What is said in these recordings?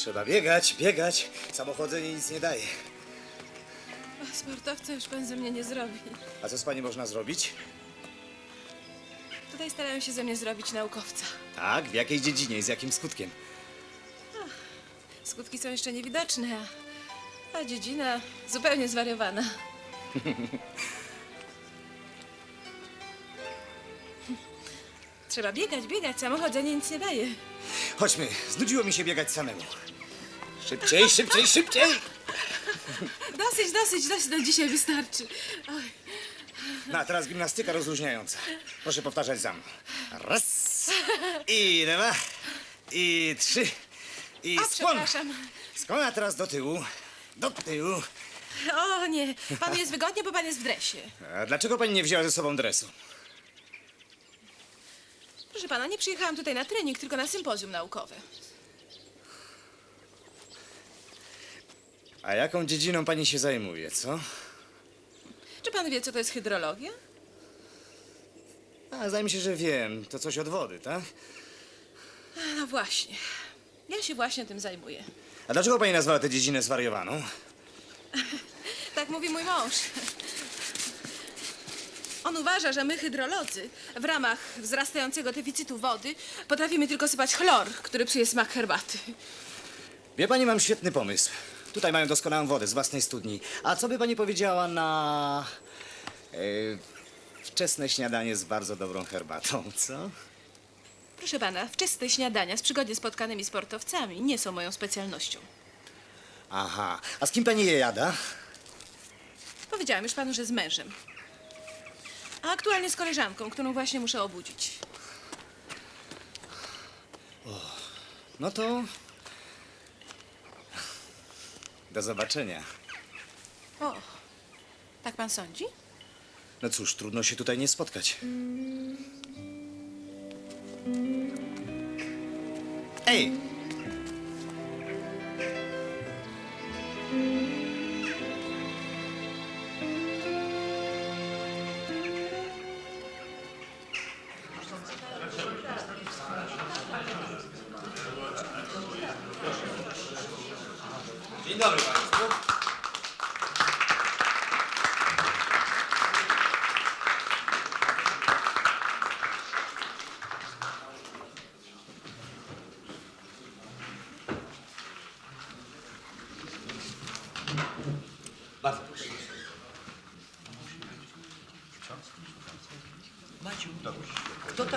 Trzeba biegać, biegać. Samochodzenie nic nie daje. Ach, Sportowca już pan ze mnie nie zrobi. A co z pani można zrobić? Tutaj starają się ze mnie zrobić naukowca. Tak, w jakiej dziedzinie i z jakim skutkiem? Skutki są jeszcze niewidoczne, a, a dziedzina zupełnie zwariowana. Trzeba biegać, biegać. Samochodzenie nic nie daje. Chodźmy, znudziło mi się biegać samemu. Szybciej, szybciej, szybciej! Dosyć, dosyć, dosyć. Na dzisiaj wystarczy. Oj. No, a teraz gimnastyka rozluźniająca. Proszę powtarzać za mną. Raz, i dwa, i trzy, i A, skłon. przepraszam. Skłon, a teraz do tyłu, do tyłu. O nie, panu jest wygodnie, bo pan jest w dresie. A dlaczego pani nie wzięła ze sobą dresu? Proszę pana, nie przyjechałam tutaj na trening, tylko na sympozjum naukowe. A jaką dziedziną pani się zajmuje, co? Czy pan wie, co to jest hydrologia? A, zdaje mi się, że wiem. To coś od wody, tak? No właśnie. Ja się właśnie tym zajmuję. A dlaczego pani nazwała tę dziedzinę zwariowaną? Tak mówi mój mąż. On uważa, że my, hydrolodzy, w ramach wzrastającego deficytu wody potrafimy tylko sypać chlor, który psuje smak herbaty. Wie pani, mam świetny pomysł. Tutaj mają doskonałą wodę z własnej studni. A co by pani powiedziała na... E, wczesne śniadanie z bardzo dobrą herbatą, co? Proszę pana, wczesne śniadania z przygodnie spotkanymi sportowcami nie są moją specjalnością. Aha. A z kim pani je jada? Powiedziałam już panu, że z mężem. A aktualnie z koleżanką, którą właśnie muszę obudzić. No to... Do zobaczenia. O, tak pan sądzi? No cóż, trudno się tutaj nie spotkać. Ej!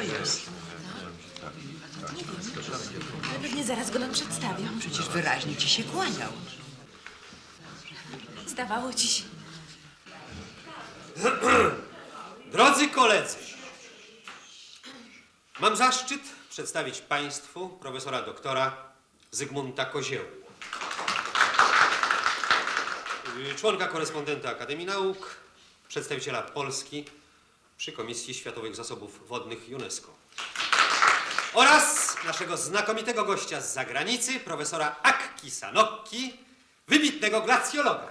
Jest? Ale pewnie zaraz go nam przedstawią. Przecież wyraźnie ci się kłaniał. Zdawało ci się. Drodzy koledzy, mam zaszczyt przedstawić Państwu profesora doktora Zygmunta Kozieł. Członka korespondenta Akademii Nauk, przedstawiciela Polski przy Komisji Światowych Zasobów Wodnych UNESCO. Oraz naszego znakomitego gościa z zagranicy, profesora Akki Sanokki, wybitnego glacjologa.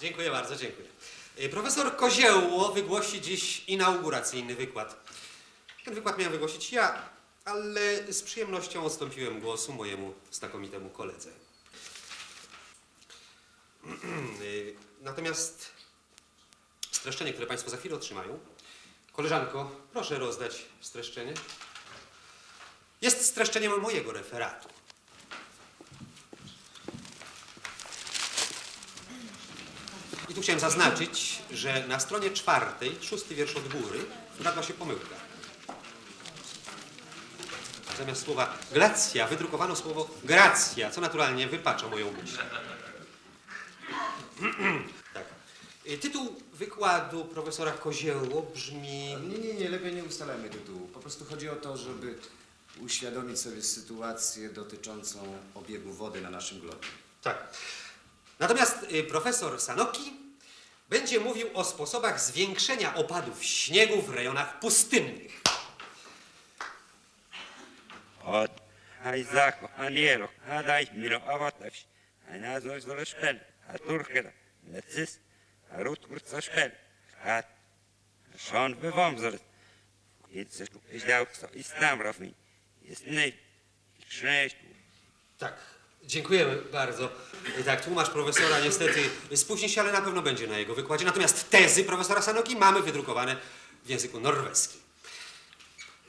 Dziękuję bardzo, dziękuję. Y, Profesor Koziełło wygłosi dziś inauguracyjny wykład. Ten wykład miałem wygłosić ja, ale z przyjemnością odstąpiłem głosu mojemu znakomitemu koledze. Y, Natomiast streszczenie, które Państwo za chwilę otrzymają, koleżanko, proszę rozdać streszczenie. Jest streszczeniem mojego referatu. I tu chciałem zaznaczyć, że na stronie czwartej, szósty wiersz od góry, wkradła się pomyłka. Zamiast słowa glacja wydrukowano słowo gracja, co naturalnie wypacza moją myśl. tak. Y, Tytuł wykładu profesora Kozieło brzmi... Nie, nie, nie, lepiej nie ustalamy tytułu. Po prostu chodzi o to, żeby uświadomić sobie sytuację dotyczącą obiegu wody na naszym globie. Tak. Natomiast y, profesor Sanoki będzie mówił o sposobach zwiększenia opadów śniegu w rejonach pustynnych. Od Aizaku, Aniero, Adai, Milo Avatash, Anazo Zoloshpel, Aturkela, Necis, Arut Kurtsoshpel, Hat, Sean Bevomzol, i coś tu źle, co i Stavrow mi jest nie, sześć, Tak, dziękujemy bardzo. Tak, tłumacz profesora niestety spóźni się, ale na pewno będzie na jego wykładzie. Natomiast tezy profesora Sanoki mamy wydrukowane w języku norweskim.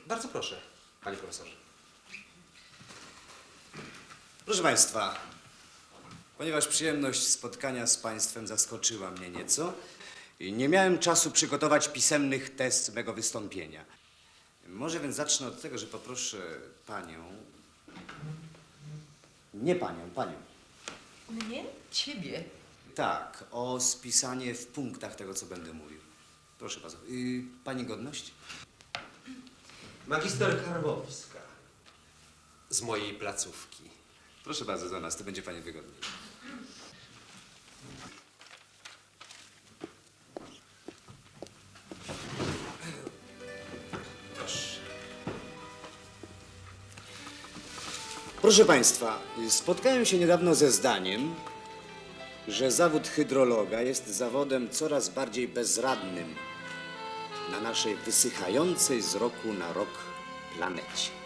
Bardzo proszę, panie profesorze. Proszę Państwa, ponieważ przyjemność spotkania z Państwem zaskoczyła mnie nieco, i nie miałem czasu przygotować pisemnych test mego wystąpienia. Może więc zacznę od tego, że poproszę Panią. Nie Panią, Panią. Mnie? Ciebie. Tak, o spisanie w punktach tego, co będę mówił. Proszę bardzo. Y, pani godność? Magister Karbowska z mojej placówki. Proszę bardzo za nas, to będzie pani wygodniej. Proszę Państwa, spotkałem się niedawno ze zdaniem, że zawód hydrologa jest zawodem coraz bardziej bezradnym na naszej wysychającej z roku na rok planecie.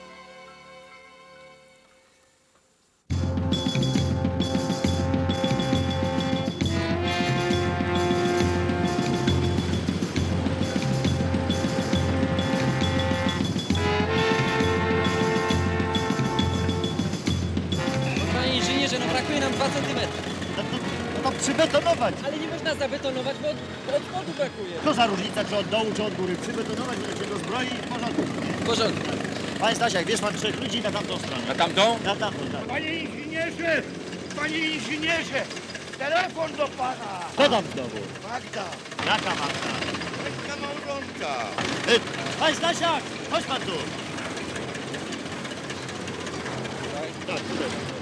2 cm. No to przybetonować. Ale nie można zabetonować, bo od, od spodu brakuje. Co za różnica, czy od dołu, czy od góry. Przybetonować, będzie się rozbroi i w porządku. W porządku. Panie Stasiak, wiesz pan trzech ludzi na tamtą stronę. A tamtą? Na tamtą, tak. Panie inżynierze! Panie inżynierze! Telefon do pana! Kto tam znowu? Magda! Jaka matka? Pańska małżonka! Y, Panie Stasiak, chodź pan tu. Tak, tutaj.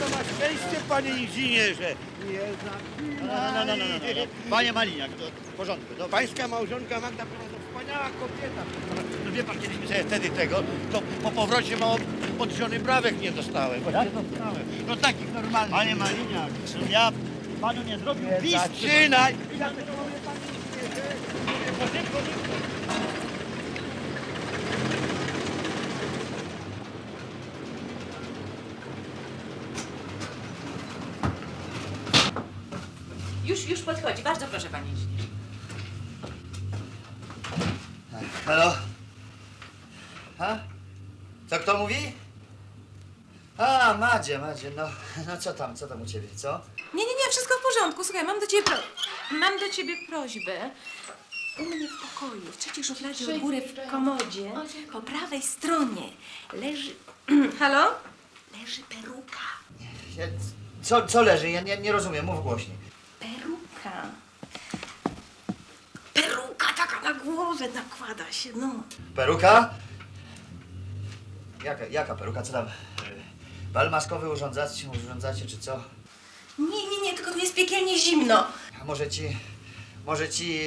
Magda ma szczęście, panie inżynierze! Nie No, no, no, no, no, no, no. Panie Maliniak, to w porządku. Pańska małżonka Magda to wspaniała kobieta. No wie pan, kiedyśmy sobie wtedy tego, to po powrocie mało od żony brawek nie dostałem. Właśnie Jak? dostałem. No takich normalnych. Panie Maliniak, czy ja panu nie zrobił Nie list? zaczynaj! Mówię, panie inżynierze, mówię, szybko, szybko. Już, już podchodzi. Bardzo proszę, panie inżynierze. Halo? Ha? Co kto mówi? A, Madzie, Madzie, no, no co tam, co tam u ciebie, co? Nie, nie, nie, wszystko w porządku. Słuchaj, mam do ciebie pro... Mam do ciebie prośbę. U mnie w pokoju, w trzeciej szufladzie od góry w komodzie, po prawej stronie leży... Halo? Leży peruka. Ja, co, co leży? Ja nie, nie rozumiem, mów głośniej. Peruka. Peruka taka na głowę nakłada się, no. Peruka? Jaka, jaka peruka? Co tam? y, Bal maskowy urządzacie, urządzacie czy co? Nie, nie, nie, tylko tu jest piekielnie zimno. A może ci, może ci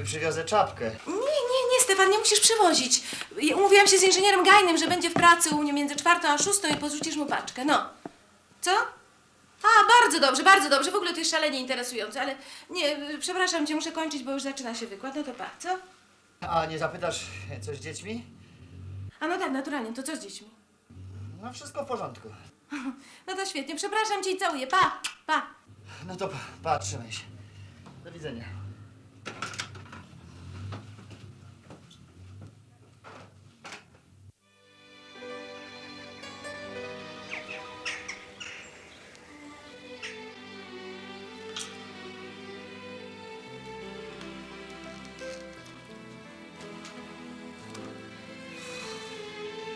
y, przywiozę czapkę? Nie, nie, nie, Stefan, nie musisz przywozić. Ja Umówiłam się z inżynierem Gajnym, że będzie w pracy u mnie między czwartą a szóstą i porzucisz mu paczkę. No. Co? A, bardzo dobrze, bardzo dobrze. W ogóle to jest szalenie interesujące, ale nie, przepraszam cię, muszę kończyć, bo już zaczyna się wykład. No to pa, co? A nie zapytasz coś z dziećmi? A no tak, naturalnie, to co z dziećmi? No wszystko w porządku. No to świetnie, przepraszam cię i całuję. Pa, pa. No to pa- patrzymy się. Do widzenia.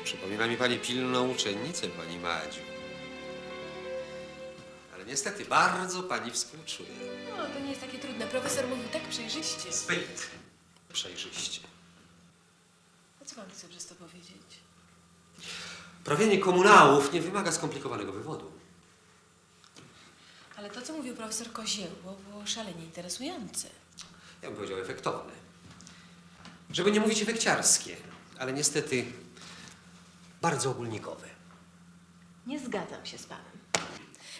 Przypomina mi pani pilną uczennicę, pani Madziu. Ale niestety bardzo pani współczuję. No, to nie jest takie trudne. Profesor mówił tak przejrzyście. Zbyt przejrzyście. A co pan chce przez to powiedzieć? Prawienie komunałów nie wymaga skomplikowanego wywodu. Ale to, co mówił profesor Koziełło, było szalenie interesujące. Ja bym powiedział efektowne. Żeby nie mówić efekciarskie, ale niestety bardzo ogólnikowe. Nie zgadzam się z panem.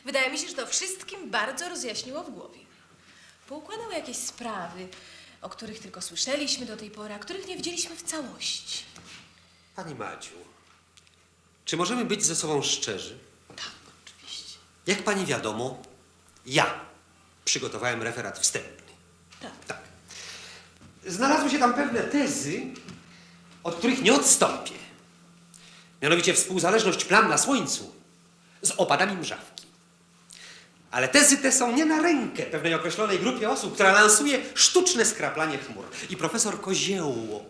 Wydaje mi się, że to wszystkim bardzo rozjaśniło w głowie. Poukładał jakieś sprawy, o których tylko słyszeliśmy do tej pory, a których nie widzieliśmy w całości. Pani Maciu, czy możemy być ze sobą szczerzy? Tak, oczywiście. Jak pani wiadomo, ja przygotowałem referat wstępny. Tak. Tak. Znalazły się tam pewne tezy, od których nie odstąpię. Mianowicie współzależność plam na słońcu z opadami mrzawki. Ale tezy te są nie na rękę pewnej określonej grupie osób, która lansuje sztuczne skraplanie chmur. I profesor Koziełło,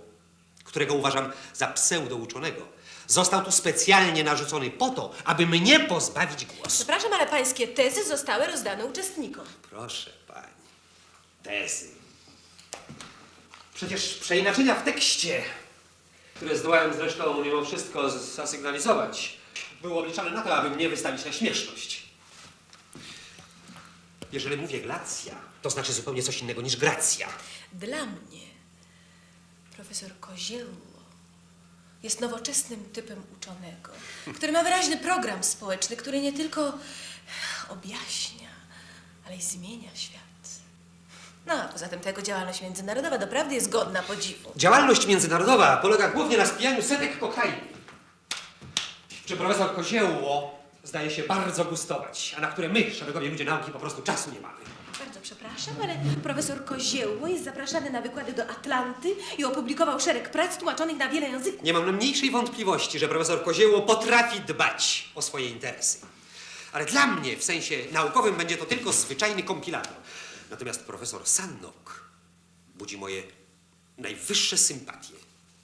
którego uważam za pseudouczonego, został tu specjalnie narzucony po to, aby mnie pozbawić głosu. Przepraszam, ale pańskie tezy zostały rozdane uczestnikom. Proszę pani. Tezy. Przecież przeinaczenia w tekście, które zdołałem zresztą mimo wszystko zasygnalizować, były obliczane na to, aby mnie wystawić na śmieszność. Jeżeli mówię glacja, to znaczy zupełnie coś innego niż gracja. Dla mnie profesor Koziełło jest nowoczesnym typem uczonego, który ma wyraźny program społeczny, który nie tylko objaśnia, ale i zmienia świat. No, a poza tym tego działalność międzynarodowa doprawdy jest godna podziwu. Działalność międzynarodowa polega głównie na spijaniu setek kokainy. Czy profesor Koziełło zdaje się bardzo gustować, a na które my, szeregowi ludzie nauki, po prostu czasu nie mamy. Bardzo przepraszam, ale profesor Koziełło jest zapraszany na wykłady do Atlanty i opublikował szereg prac tłumaczonych na wiele języków. Nie mam najmniejszej wątpliwości, że profesor Kozieło potrafi dbać o swoje interesy. Ale dla mnie w sensie naukowym będzie to tylko zwyczajny kompilator. Natomiast profesor Sannok budzi moje najwyższe sympatie.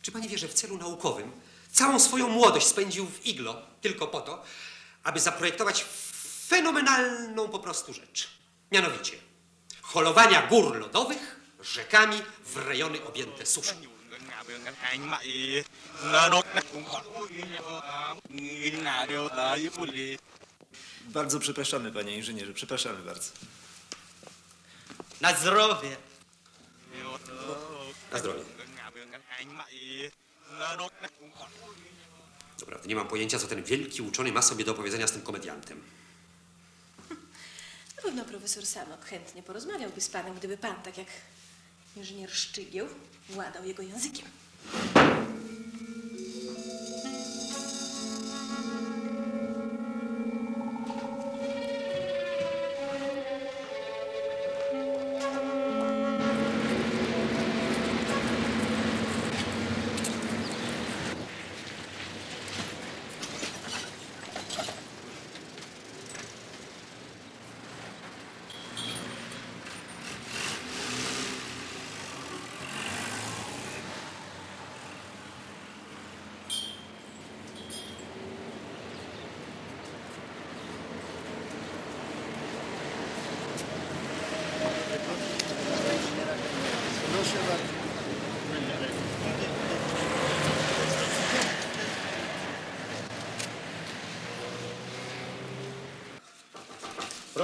Czy pani wie, że w celu naukowym całą swoją młodość spędził w iglo tylko po to, aby zaprojektować fenomenalną po prostu rzecz. Mianowicie holowania gór lodowych rzekami w rejony objęte suszą. Bardzo przepraszamy, panie inżynierze, przepraszamy bardzo. Na zdrowie. Na zdrowie. Doprawdy nie mam pojęcia, co ten wielki uczony ma sobie do powiedzenia z tym komediantem. Na pewno profesor Sanok chętnie porozmawiałby z panem, gdyby pan, tak jak inżynier Szczygieł, władał jego językiem.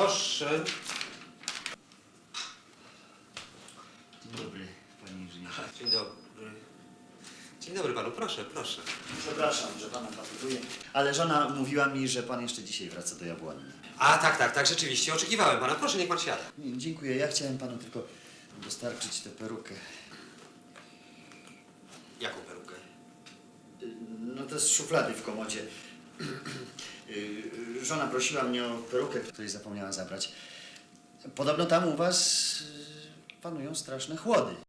Proszę. Dzień dobry, panie inżynierze. Dzień dobry. Dzień dobry panu, proszę, proszę. Przepraszam, że pana patruję, ale żona mówiła mi, że pan jeszcze dzisiaj wraca do Jabłoni. A tak, tak, tak, rzeczywiście, oczekiwałem pana. Proszę, niech pan siada. Nie, Dziękuję, ja chciałem panu tylko dostarczyć tę perukę. Jaką perukę? No to z szuflady w komodzie. Y, Żona prosiła mnie o perukę, której zapomniała zabrać. Podobno tam u was y, panują straszne chłody.